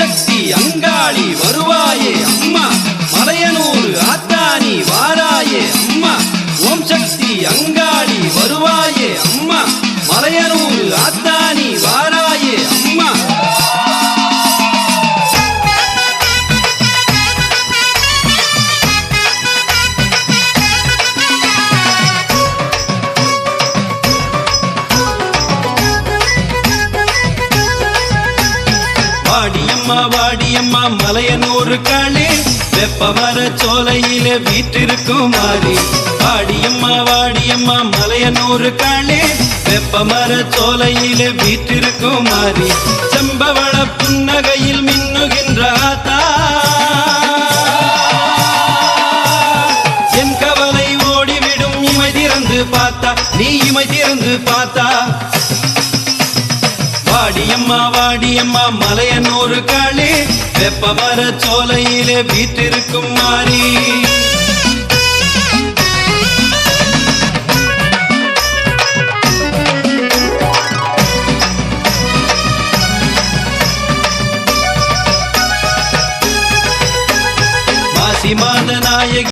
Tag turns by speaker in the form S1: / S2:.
S1: சக்தி அங்காளி வருவாயே அம்மா. மலையனூர் ஆத்தானி வாராயே அம்மா. ஓம் சக்தி அங்காளி வருவாயே அம்மா. மலையனூர் ஆத்தானி வாராயே அம்மா. பாடி அம்மா வாடியம்மா வாடியம்மா மலையனூர் காளே வெப்பமர சோலையிலே வீற்றிருக்கும் மாறி. வாடியம்மா வாடியம்மா மலையனூர் காளே வெப்பமர சோலையிலே வீற்றிருக்கும் மாறி. செம்பவள புன்னகையில் மின்னுகின்ற ஆத்தா. என் கவலை ஓடிவிடும் இமை திறந்து பார்த்தா. நீ இமை திறந்து பார்த்தா. வாடியம்மா வாடியம்மா மலையனூர் வெப்ப வர சோலையிலே வீற்றிருக்கும் மாறி. மாசி மாத நாயகி